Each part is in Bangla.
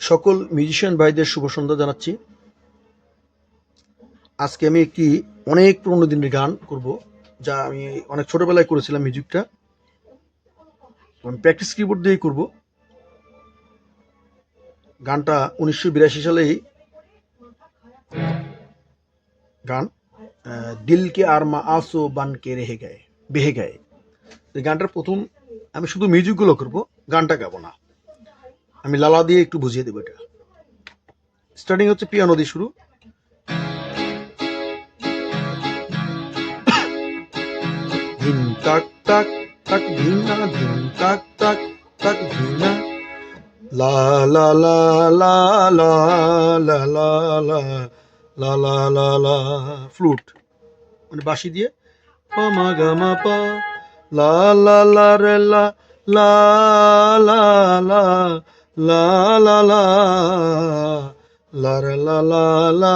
সকল মিউজিশিয়ান ভাইদের শুভ সন্ধ্যা জানাচ্ছি। আজকে আমি একটি অনেক পুরোনো দিনের গান করব, যা আমি অনেক ছোটবেলায় করেছিলাম মিউজিকটা। আমি প্র্যাকটিস কিবোর্ড দিয়েই করব। গানটা উনিশশো বিরাশি সালেই গান দিলকে আর মা আসো বানকে রেহে গায়ে, বেহে গায়ে। এই গানটার প্রথম আমি শুধু মিউজিকগুলো করব, গানটা গাবো না। আমি লালা দিয়ে একটু বুঝিয়ে দেবো এটা স্টার্টিং হচ্ছে পিয়ানো দিয়ে শুরু ধিন তাক তাক তাক ধিনা ধিন তাক তাক তাক ধিনা লা লা লা লা লা লা লা লা লা লা লা লা ফ্লুট মানে বাঁশি দিয়ে পা মা গা মা পা লা লা লা রে লা লা লা লা লা লা লা লা লা লা লা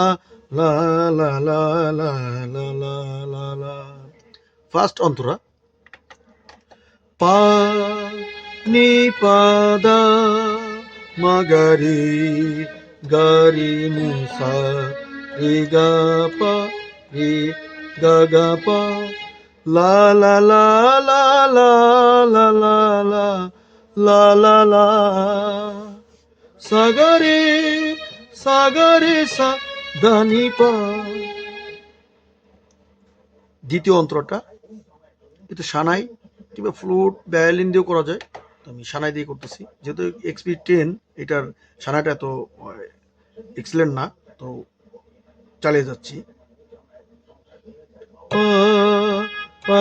লা লা লা লা লা লা লা লা ফার্স্ট অন্তরা পা নি পাদা মাগারি গারি নি সা রে গা পা রে গা গা পা লা লা লা লা লা লা লা লা লা লা সাগরে সাগরে সা, দানি পা। দ্বিতীয় অন্তরটা, এটা সানাই, কিংবা ফ্লুট, ভায়োলিন দিয়েও করা যায়। তো আমি সানাই দিয়ে করতেছি। যেহেতু এক্সপি টেন, এটার সানাইটা এত এক্সেলেন্ট না, তো চালিয়ে যাচ্ছি। পা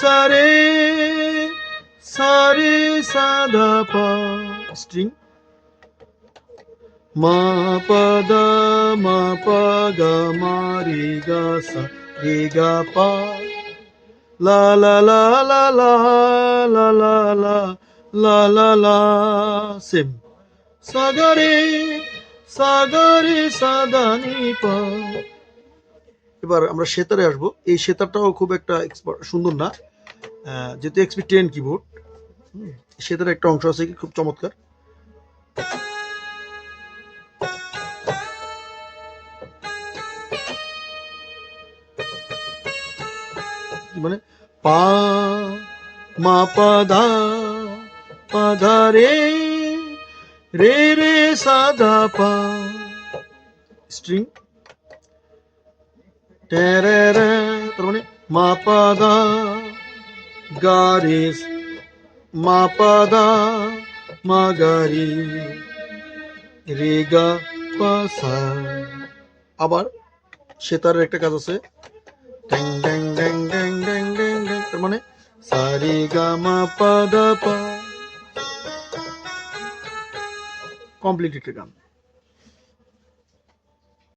সা, রে। সা রে সা ধা পা স্ট্রিং মা পদা মা পা গা মা রে গা সা রে গা পা লা লা লা লা লা লা লা লা লা লা লা সেম সাগরে সাগরে সাদানি পা এবার আমরা সেতারে আসব এই সেতারটাও খুব একটা সুন্দর না যেহেতু এক্সপি টেন কিবোর্ড সেতার একটা অংশ আছে কি, খুব চমৎকার। মানে পা, মা, পা, ধা পা, ধা, রে রে রে, সা, ধা, পা। স্ট্রিং তার মানে মা, পা ধা গা রে মা পা ধা মা গা রে রে গা পা সা আবার সেতারের একটা কাজ আছে। ড্যাং ড্যাং ড্যাং ড্যাং ড্যাং ড্যাং ড্যাং, তার মানে সারে গা মা পা দা পা। কমপ্লিট একটা গান।